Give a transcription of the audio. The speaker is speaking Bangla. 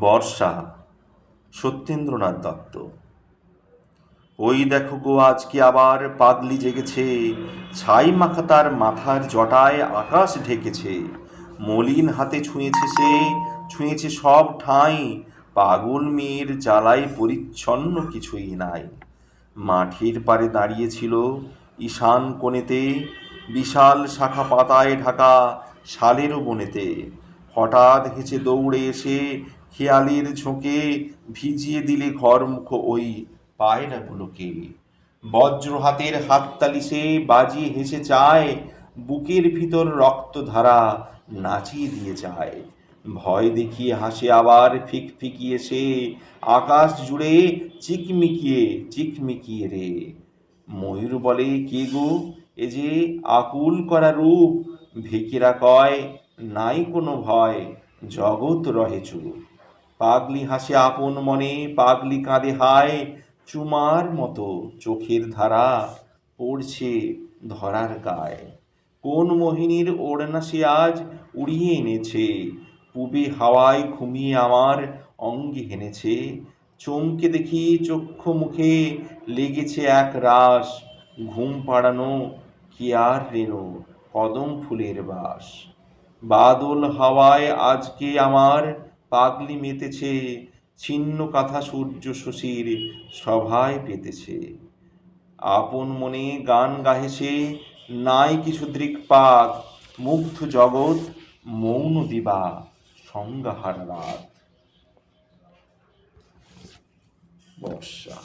বর্ষা, সত্যেন্দ্রনাথ দত্ত। ওই দেখো গো আজকে আবার পাগলি জেগেছে? ছাই মাখা তার মাথার জটায় আকাশ ঢেকেছে। মলিন হাতে ছুঁয়েছে সে, ছুঁয়েছে সব ঠাঁই। পাগল মেয়ের জ্বালায় পরিচ্ছন্ন কিছুই নাই। মাঠের পারে দাঁড়িয়েছিল ঈশান কোণেতে, বিশাল শাখা পাতায় ঢাকা শালেরও বনেতে। হঠাৎ হেঁচে দৌড়ে এসে খেয়ালের ঝোঁকে ভিজিয়ে দিলে ঘর মুখ ওই পায়রাগুলোকে বজ্র হাতের হাততালি সে বাজিয়ে হেসে চায়, বুকের ভিতর রক্তধারা নাচিয়ে দিয়ে যায়। ভয় দেখিয়ে হাসে আবার ফিক ফিকিয়ে সে, আকাশ জুড়ে চিকমিকিয়ে চিকমিকিয়ে রে। ময়ূর বলে, কে গো? এ যে আকুল করা রূপ ভিকিরা কয়, নাই কোনো ভয়, জগৎ রহে চুপ। পাগলি হাসে আপন মনে, পাগলি কাঁদে হায়। চুমার মতো চোখের ধারা পড়ছে ধরার গায়ে। কোন মোহিনীর ওড়না সে আজ উড়িয়ে এনেছে? পুবে হাওয়ায় ঘুমিয়ে আমার অঙ্গে হেনেছে। চমকে দেখি চক্ষু মুখে লেগেছে এক রাস ঘুম পাড়ানো কি আর রেণু কদম ফুলের বাস। বাদল হাওয়ায় আজকে আমার পাগলি মেতেছে, ছিন্ন কাঁথা সূর্য শশীর সভায় পেতেছে। আপন মনে গান গাহেছে, নাই কিছু দৃকপাত, মুগ্ধ জগৎ, মৌন দিবা সংজ্ঞাহার রাত। বর্ষা।